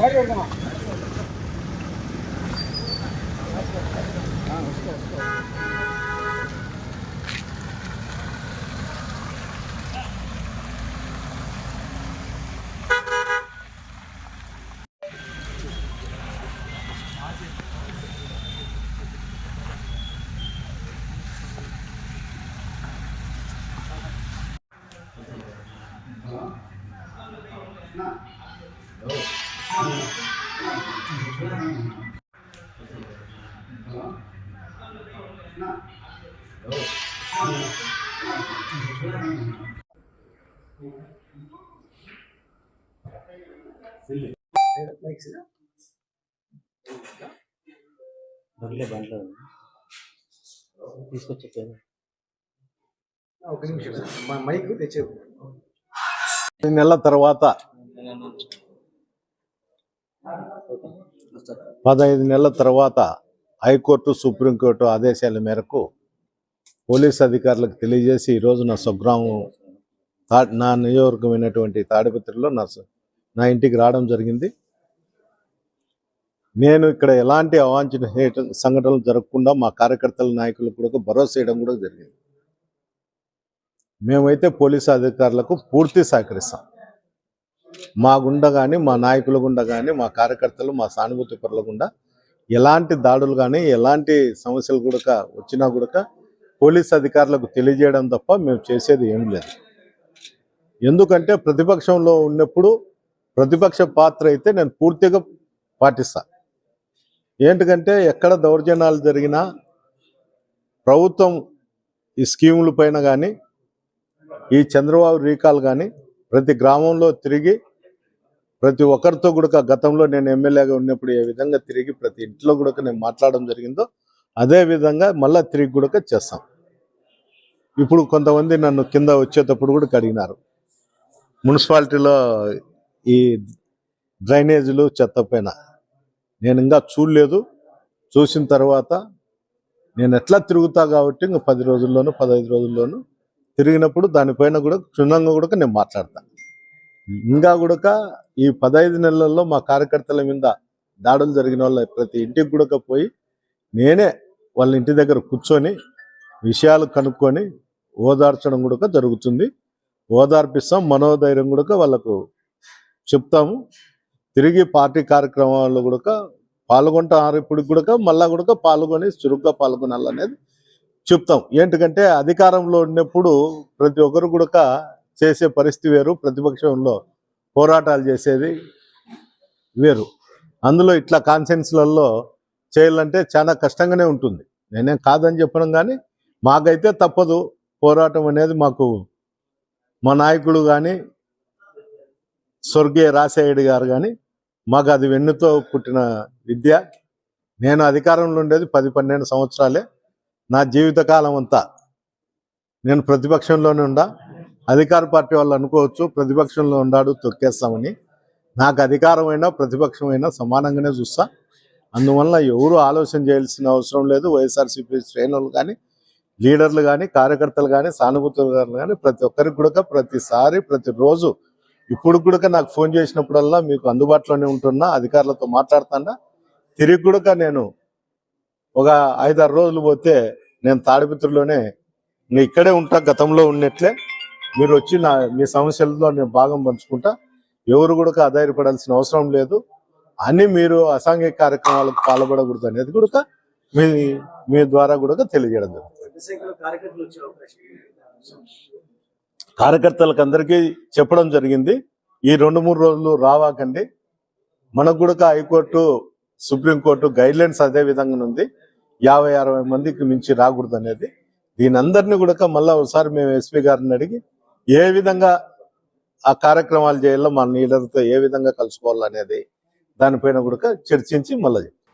not బండ్లో తీసుకొచ్చి ఒక నిమిషం. మా మైక్ తెచ్చే నెలల తర్వాత పదహైదు నెలల తర్వాత హైకోర్టు సుప్రీంకోర్టు ఆదేశాల మేరకు పోలీస్ అధికారులకు తెలియజేసి ఈరోజు నా స్వగ్రామం నా నియోజకమైనటువంటి తాడిపత్రిలో నా నా ఇంటికి రావడం జరిగింది. నేను ఇక్కడ ఎలాంటి అవాంఛనీయ సంఘటనలు జరగకుండా మా కార్యకర్తల నాయకులకు కూడా భరోసా చేయడం కూడా జరిగింది. మేమైతే పోలీసు అధికారులకు పూర్తి సహకరిస్తాం. మా గుండా కానీ మా నాయకుల గుండా కానీ మా కార్యకర్తలు మా సానుభూతి పరుల గుండా ఎలాంటి దాడులు కానీ ఎలాంటి సమస్యలు కూడా వచ్చినా కూడా పోలీస్ అధికారులకు తెలియజేయడం తప్ప మేము చేసేది ఏం లేదు. ఎందుకంటే ప్రతిపక్షంలో ఉన్నప్పుడు ప్రతిపక్ష పాత్ర అయితే నేను పూర్తిగా పాటిస్తా. ఏంటికంటే ఎక్కడ దౌర్జన్యాలు జరిగినా ప్రభుత్వం ఈ స్కీముల పైన కానీ ఈ చంద్రబాబు రీకాల్ కానీ ప్రతి గ్రామంలో తిరిగి ప్రతి ఒక్కరితో కూడా గతంలో నేను ఎమ్మెల్యేగా ఉన్నప్పుడు ఏ విధంగా తిరిగి ప్రతి ఇంట్లో కూడా నేను మాట్లాడడం జరిగిందో అదే విధంగా మళ్ళా తిరిగి కూడా చేస్తాం. ఇప్పుడు కొంతమంది నన్ను కింద వచ్చేటప్పుడు కూడా అడిగినారు. మున్సిపాలిటీలో ఈ డ్రైనేజీలు చెత్త పైన. నేను ఇంకా చూడలేదు. చూసిన తర్వాత నేను ఎట్లా తిరుగుతా కాబట్టి ఇంక పది రోజుల్లోనూ పదహైదు రోజుల్లోనూ తిరిగినప్పుడు దానిపైన కూడా క్షుణ్ణంగా కూడా నేను మాట్లాడతా. ఇంకా కూడా ఈ పదహైదు నెలల్లో మా కార్యకర్తల మీద దాడులు జరిగిన వాళ్ళ ప్రతి ఇంటికి కూడా పోయి నేనే వాళ్ళ ఇంటి దగ్గర కూర్చొని విషయాలు కనుక్కొని ఓదార్చడం కూడా జరుగుతుంది. ఓదార్పిస్తాం. మనోధైర్యం కూడా వాళ్ళకు చెప్తాము. తిరిగి పార్టీ కార్యక్రమాల్లో కూడా పాల్గొంటారు ఇప్పుడు కూడా మళ్ళా కూడా పాల్గొని చురుగ్గా పాల్గొనాలనేది చెప్తాం. ఏంటంటే అధికారంలో ఉన్నప్పుడు ప్రతి ఒక్కరు కూడా చేసే పరిస్థితి వేరు ప్రతిపక్షంలో పోరాటాలు చేసేది వేరు. అందులో ఇట్లా కాన్సెన్స్లలో చేయాలంటే చాలా కష్టంగానే ఉంటుంది. నేనేం కాదని చెప్పడం కానీ మాకైతే తప్పదు. పోరాటం అనేది మాకు మా నాయకుడు కానీ స్వర్గీయ రాసేయుడు గారు కానీ మాకు అది వెన్నుతో పుట్టిన విద్య. నేను అధికారంలో ఉండేది పది పన్నెండు సంవత్సరాలే. నా జీవితకాలం అంతా నేను ప్రతిపక్షంలోనే ఉండా. అధికార పార్టీ వాళ్ళు అనుకోవచ్చు ప్రతిపక్షంలో ఉండాడు తొక్కేస్తామని. నాకు అధికారమైనా ప్రతిపక్షమైనా సమానంగానే చూస్తా. అందువల్ల ఎవరు ఆలోచన చేయాల్సిన అవసరం లేదు. వైఎస్ఆర్సీపీ శ్రేణులు కానీ లీడర్లు కానీ కార్యకర్తలు కానీ సానుభూతులు కానీ ప్రతి ఒక్కరికి కూడా ప్రతిసారి ప్రతిరోజు ఇప్పుడు కూడా నాకు ఫోన్ చేసినప్పుడల్లా మీకు అందుబాటులోనే ఉంటున్నా అధికారులతో మాట్లాడుతున్నా. తిరిగి కూడా నేను ఒక ఐదారు రోజులు పోతే నేను తాడిపిత్రులోనే నేను ఇక్కడే ఉంటా గతంలో ఉన్నట్లే. మీరు వచ్చి నా మీ సమస్యలతో నేను భాగం పంచుకుంటా. ఎవరు కూడా ఆధారపడాల్సిన అవసరం లేదు. అని మీరు అసాంఘిక కార్యక్రమాలకు పాల్పడకూడదు అనేది కూడా మీ మీ ద్వారా కూడా తెలియజేయడం జరుగుతుంది పెద్ద సంఖ్యలో కార్యకర్తలు వచ్చే అవకాశం కార్యకర్తలకు అందరికీ చెప్పడం జరిగింది. ఈ రెండు మూడు రోజులు రావాకండి. మనకు కూడా హైకోర్టు సుప్రీంకోర్టు గైడ్ లైన్స్ అదే విధంగా ఉంది. యాభై అరవై మందికి మించి రాకూడదు అనేది. దీని అందరినీ కూడా మళ్ళీ ఒకసారి మేము ఎస్పీ గారిని అడిగి ఏ విధంగా ఆ కార్యక్రమాలు చేయాలో మన లీడర్తో ఏ విధంగా కలుసుకోవాలనేది దానిపైన కూడా చర్చించి మళ్ళీ